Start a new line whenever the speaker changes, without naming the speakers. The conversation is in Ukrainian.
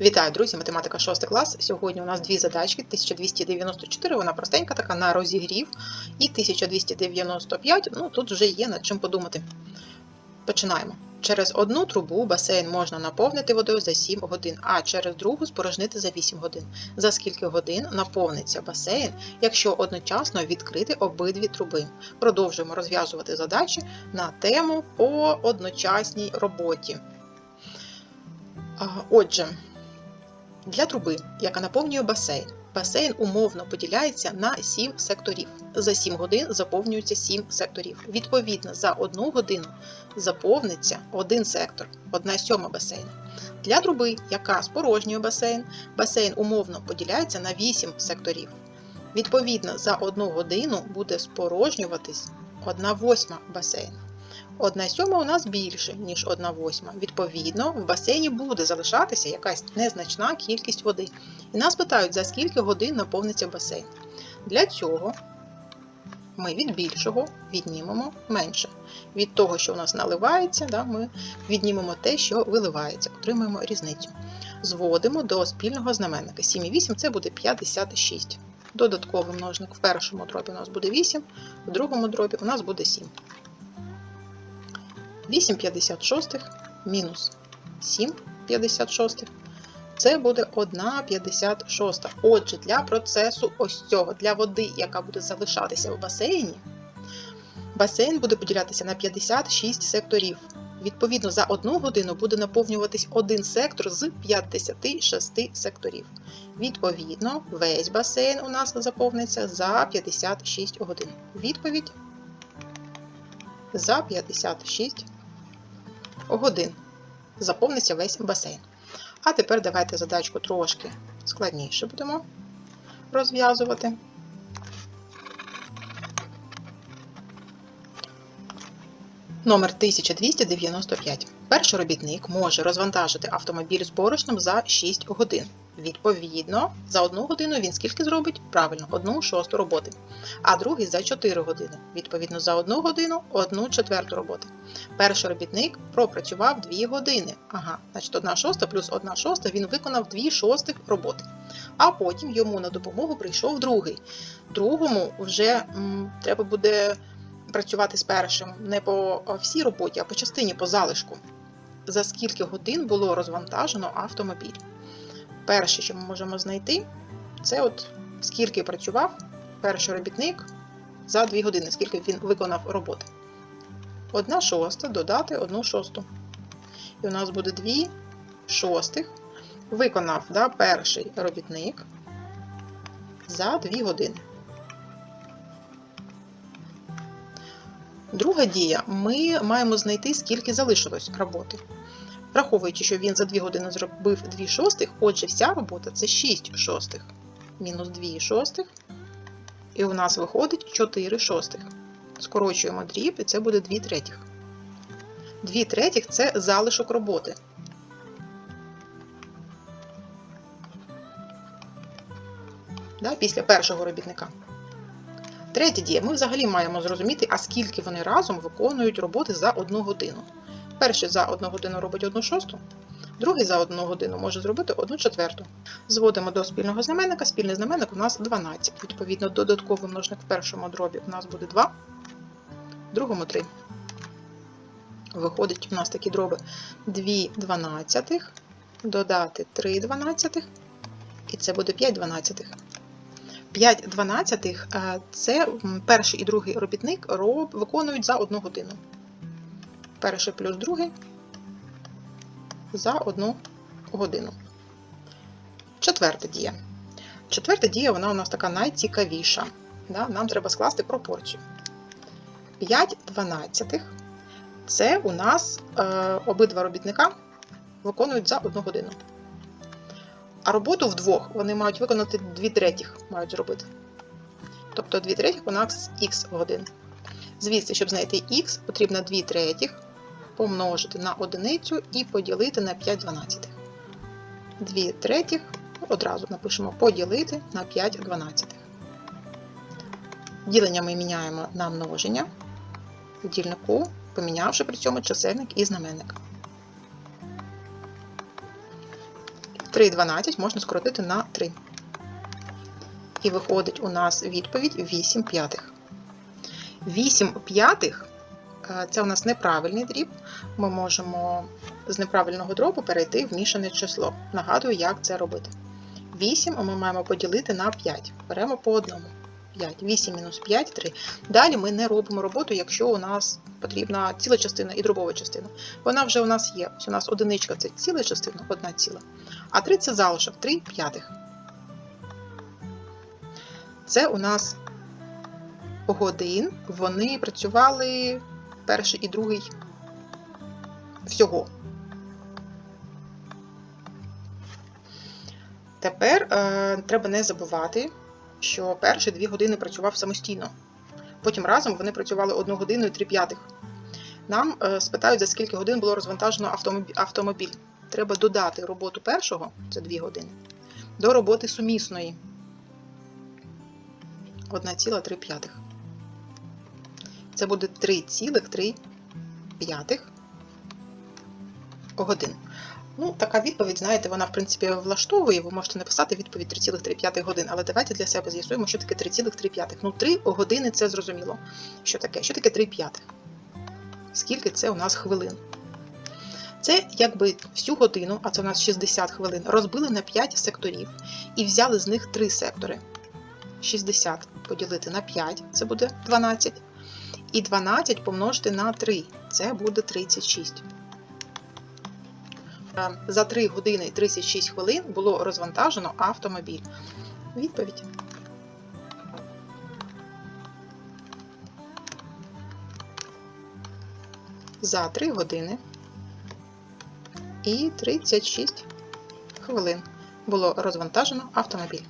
Вітаю, друзі! Математика 6 клас. Сьогодні у нас дві задачки. 1294, вона простенька, така на розігрів. І 1295, ну тут вже є над чим подумати. Починаємо. Через одну трубу басейн можна наповнити водою за 7 годин, а через другу спорожнити за 8 годин. За скільки годин наповниться басейн, якщо одночасно відкрити обидві труби? Продовжуємо розв'язувати задачі на тему по одночасній роботі. Отже, для труби, яка наповнює басейн, басейн умовно поділяється на 7 секторів. За 7 годин заповнюється 7 секторів. Відповідно, за 1 годину заповниться один сектор, 1 сьома басейну. Для труби, яка спорожнює басейн, басейн умовно поділяється на 8 секторів. Відповідно, за 1 годину буде спорожнюватись 1 восьма басейну. Одна сьома у нас більше, ніж одна восьма. Відповідно, в басейні буде залишатися якась незначна кількість води. І нас питають, за скільки годин наповниться басейн. Для цього ми від більшого віднімемо менше. Від того, що у нас наливається, да, ми віднімемо те, що виливається, отримаємо різницю. Зводимо до спільного знаменника. 7 і 8 це буде 56. Додатковий множник в першому дробі у нас буде 8, в другому дробі у нас буде 7. 8,56 мінус 7,56. Це буде 1,56. Отже, для процесу ось цього, для води, яка буде залишатися в басейні, басейн буде поділятися на 56 секторів. Відповідно, за одну годину буде наповнюватись один сектор з 56 секторів. Відповідно, весь басейн у нас заповниться за 56 годин. Відповідь за 56 годин заповниться весь басейн. А тепер давайте задачку трошки складніше будемо розв'язувати. Номер 1295. Перший робітник може розвантажити автомобіль з борошном за 6 годин. Відповідно, за одну годину він скільки зробить? Правильно, одну шосту роботи. А другий за 4 години. Відповідно, за одну годину одну четверту роботи. Перший робітник пропрацював 2 години. Ага, значить 1 шоста плюс 1 шоста він виконав 2 шостих роботи. А потім йому на допомогу прийшов другий. Другому вже м, треба буде працювати з першим не по всій роботі, а по частині по залишку. За скільки годин було розвантажено автомобіль? Перше, що ми можемо знайти, це от скільки працював перший робітник за 2 години, скільки він виконав роботи. 1 шоста додати 1 шосту. І у нас буде 2 шостих. Виконав да, перший робітник за 2 години. Друга дія, ми маємо знайти, скільки залишилось роботи. Враховуючи, що він за 2 години зробив 2 шостих, отже, вся робота це 6 шостих. Мінус 2 шостих. І у нас виходить 4 шостих. Скорочуємо дріб, і це буде 2 третіх. 2 третіх це залишок роботи. Да, після першого робітника. Третя дія. Ми взагалі маємо зрозуміти, а скільки вони разом виконують роботи за одну годину. Перший за одну годину робить одну шосту, другий за одну годину може зробити одну четверту. Зводимо до спільного знаменника. Спільний знаменник у нас 12. Відповідно, додатковий множник в першому дробі у нас буде 2, в другому 3. Виходить у нас такі дроби 2 дванадцятих, додати 3 дванадцятих, і це буде 5 дванадцятих. 5 дванадцятих – це перший і другий робітник роб, виконують за одну годину. Перший плюс другий за одну годину. Четверта дія. Четверта дія, вона у нас така найцікавіша. Да? Нам треба скласти пропорцію. 5 дванадцятих – це у нас е, обидва робітника виконують за одну годину. А роботу вдвох вони мають виконати 2 третіх мають зробити. Тобто 2 третіх у нас х годин. Звідси, щоб знайти х, потрібно 2 третіх помножити на одиницю і поділити на 5 дванадцятих. 2 третіх одразу напишемо поділити на 5 дванадцятих. Ділення ми міняємо на множення в дільнику, помінявши при цьому чисельник і знаменник. 3,12 можна скоротити на 3. І виходить у нас відповідь 8 п'ятих. 8 п'ятих це у нас неправильний дріб. Ми можемо з неправильного дробу перейти в мішане число. Нагадую, як це робити. 8 ми маємо поділити на 5. Беремо по одному. 5. 8 мінус 5 3. Далі ми не робимо роботу, якщо у нас потрібна ціла частина і дробова частина. Вона вже у нас є. Ось у нас одиничка це ціла частина, одна ціла. А 3 це залишок, 3 п'ятих. Це у нас годин. Вони працювали перший і другий всього. Тепер е, треба не забувати, що перші дві години працював самостійно. Потім разом вони працювали 1 годину і 3 п'ятих. Нам е, спитають, за скільки годин було розвантажено автомобіль. Треба додати роботу першого, це 2 години, до роботи сумісної. 1,3 п'ятих. Це буде 3,3 годин. Ну, така відповідь, знаєте, вона, в принципі, влаштовує. Ви можете написати відповідь 3,3 годин, але давайте для себе з'ясуємо, що таке 3,3. Ну, 3 години це зрозуміло. Що таке? Що таке 3 п'ятих? Скільки це у нас хвилин? Це якби всю годину, а це у нас 60 хвилин, розбили на 5 секторів і взяли з них 3 сектори. 60 поділити на 5, це буде 12. І 12 помножити на 3, це буде 36. Е, За 3 години і 36 хвилин було розвантажено автомобіль. Відповідь. За 3 години і 36 хвилин було розвантажено автомобіль.